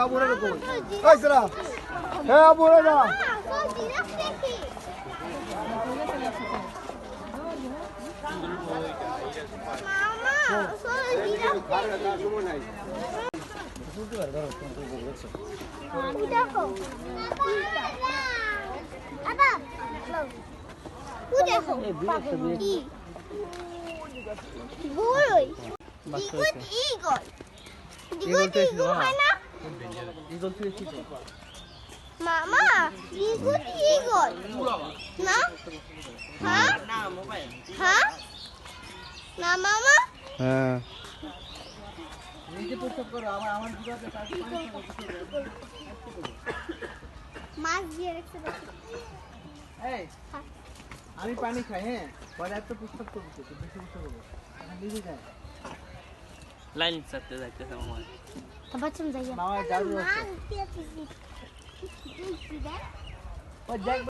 আবুরে কই? ওই সারা হ্যাঁ আবুরে না। দেখো আবার দেখো কি বড়ই ইগল ইগল ইগল হয় না মামা ইগল ইগল না? হ্যাঁ হ্যাঁ না মামা? হ্যাঁ। মাছ দিয়ে রেখে দাও। এই, আমি পানি খাই হ্যাঁ? পরে এত পুস্তক করব তো, বেশি পুস্তক করব নিজে যায় लाइन सकते जाते थे मामा तो बच्चन जाइए मामा जाओ और जग